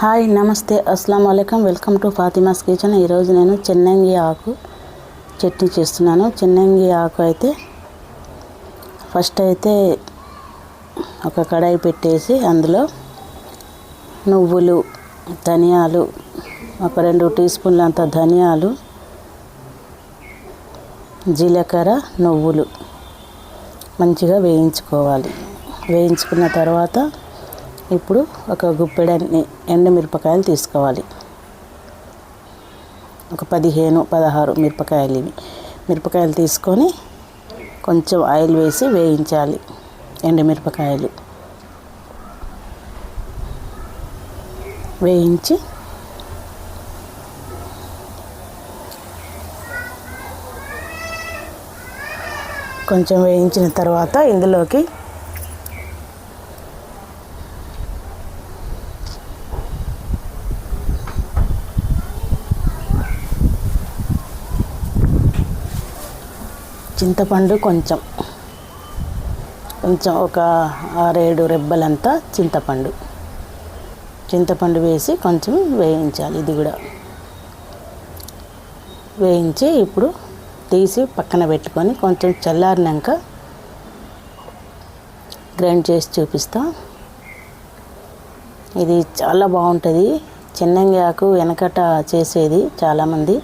Hi నమస్తే అస్సలం అయికం వెల్కమ్ టు ఫాతిమాస్ కిచెన్. ఈరోజు నేను చెన్నంగి ఆకు చట్నీ చేస్తున్నాను. చెన్నంగి ఆకు అయితే ఫస్ట్ అయితే ఒక కడాయి పెట్టేసి అందులో నువ్వులు ధనియాలు ఒక రెండు టీ స్పూన్లంత ధనియాలు జీలకర్ర నువ్వులు మంచిగా వేయించుకోవాలి. వేయించుకున్న తర్వాత ఇప్పుడు ఒక గుప్పెడన్ని ఎండుమిరపకాయలు తీసుకోవాలి. ఒక పదిహేను పదహారు మిరపకాయలు ఇవి. మిరపకాయలు తీసుకొని కొంచెం ఆయిల్ వేసి వేయించాలి ఎండుమిరపకాయలు వేయించి కొంచెం వేయించిన తర్వాత ఇందులోకి చింతపండు కొంచెం. కొంచెం ఒక ఆరేడు రెబ్బలంతా చింతపండు. చింతపండు వేసి కొంచెం వేయించాలి ఇది కూడా. వేయించి ఇప్పుడు తీసి పక్కన పెట్టుకొని కొంచెం చల్లారినాక గ్రైండ్ చేసి చూపిస్తా. ఇది చాలా బాగుంటుంది. చిన్నంగాకు వెనకట చేసేది చాలామంది.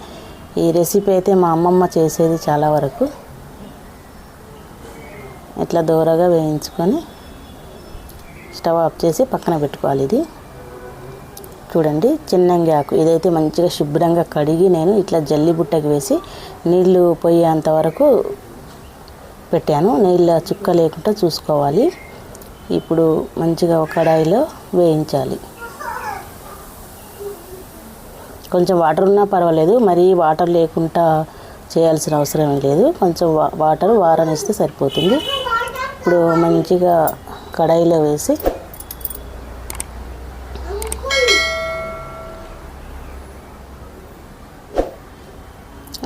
ఈ రెసిపీ అయితే మా అమ్మమ్మ చేసేది చాలా వరకు. ఇట్లా దూరగా వేయించుకొని స్టవ్ ఆఫ్ చేసి పక్కన పెట్టుకోవాలి ఇది. చూడండి చిన్నంగి ఆకు. ఇదైతే మంచిగా శుభ్రంగా కడిగి నేను ఇట్లా జల్లి బుట్టకి వేసి నీళ్ళు పోయేంత వరకు పెట్టాను. నీళ్ళ చుక్క లేకుండా చూసుకోవాలి. ఇప్పుడు మంచిగా ఒక కడాయిలో వేయించాలి. కొంచెం వాటర్ ఉన్నా పర్వాలేదు మరీ వాటర్ లేకుండా చేయాల్సిన అవసరం లేదు. కొంచెం వా- వాటర్ వారనిస్తే సరిపోతుంది. ఇప్పుడు మంచిగా కడాయిలో వేసి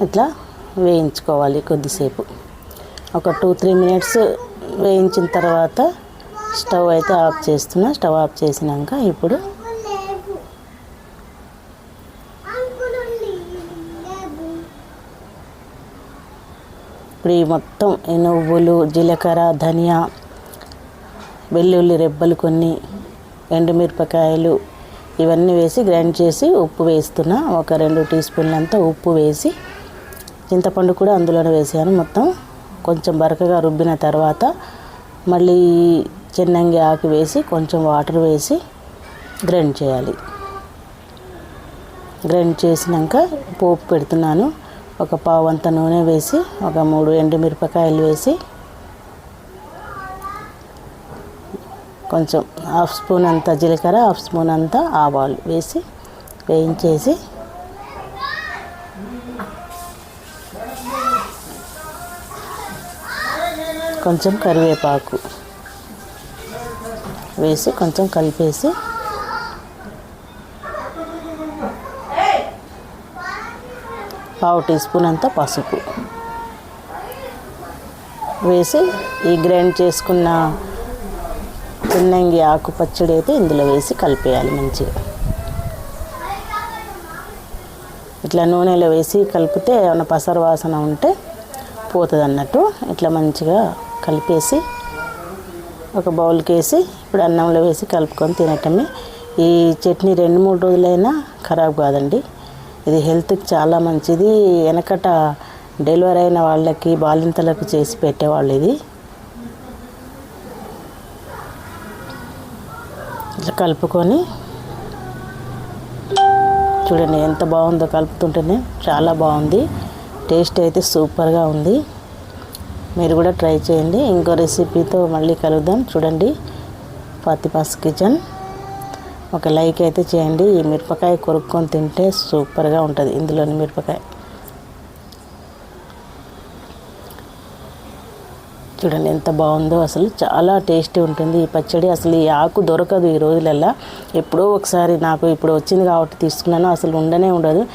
ఇట్లా వేయించుకోవాలి కొద్దిసేపు. ఒక టూ త్రీ మినిట్స్ వేయించిన తర్వాత స్టవ్ అయితే ఆఫ్ చేస్తున్నా. స్టవ్ ఆఫ్ చేసినాక ఇప్పుడు ఇప్పుడు ఈ మొత్తం ఈ నువ్వులు జీలకర్ర ధనియా వెల్లుల్లి రెబ్బలు కొన్ని ఎండుమిరపకాయలు ఇవన్నీ వేసి గ్రైండ్ చేసి ఉప్పు వేస్తున్నా. ఒక రెండు టీ స్పూన్లంతా ఉప్పు వేసి చింతపండు కూడా అందులోనే వేసాను మొత్తం. కొంచెం బరకగా రుబ్బిన తర్వాత మళ్ళీ చిన్నంగి ఆకు వేసి కొంచెం వాటర్ వేసి గ్రైండ్ చేయాలి. గ్రైండ్ చేసినాక పోపు పెడుతున్నాను. ఒక పావు అంత నూనె వేసి ఒక మూడు ఎండుమిరపకాయలు వేసి కొంచెం హాఫ్ స్పూన్ అంత జీలకర్ర హాఫ్ స్పూన్ అంత ఆవాలు వేసి వేయించేసి కొంచెం కరివేపాకు వేసి కొంచెం కలిపేసి పావు టీ స్పూన్ అంత పసుపు వేసి ఈ గ్రైండ్ చేసుకున్న చిన్నంగి ఆకు పచ్చడి అయితే ఇందులో వేసి కలిపేయాలి మంచిగా. ఇట్లా నూనెలో వేసి కలిపితే ఏమైనా పసరు వాసన ఉంటే పోతుంది అన్నట్టు ఇట్లా మంచిగా కలిపేసి ఒక బౌల్కి వేసి ఇప్పుడు అన్నంలో వేసి కలుపుకొని తినటమే. ఈ చట్నీ రెండు మూడు రోజులైనా ఖరాబ్ కాదండి. ఇది హెల్త్కి చాలా మంచిది. వెనకట డెలివరీ అయిన వాళ్ళకి బాలింతలకు చేసి పెట్టేవాళ్ళు ఇది. ఇట్లా కలుపుకొని చూడండి ఎంత బాగుందో కలుపుతుంటేనే చాలా బాగుంది. టేస్ట్ అయితే సూపర్గా ఉంది. మీరు కూడా ట్రై చేయండి. ఇంకో రెసిపీతో మళ్ళీ కలుద్దాం. చూడండి. ఫాతిమాస్ కిచెన్. ఒక లైక్ అయితే చేయండి. ఈ మిరపకాయ కొరుక్కొని తింటే సూపర్గా ఉంటుంది. ఇందులోని మిరపకాయ. చూడండి ఎంత బాగుందో అసలు. చాలా టేస్టీ ఉంటుంది. ఈ పచ్చడి అసలు ఈ ఆకు దొరకదు ఈ రోజులల్లో. ఎప్పుడో ఒకసారి నాకు ఇప్పుడు వచ్చింది కాబట్టి తీసుకున్నాను. అసలు ఉండనే ఉండదు.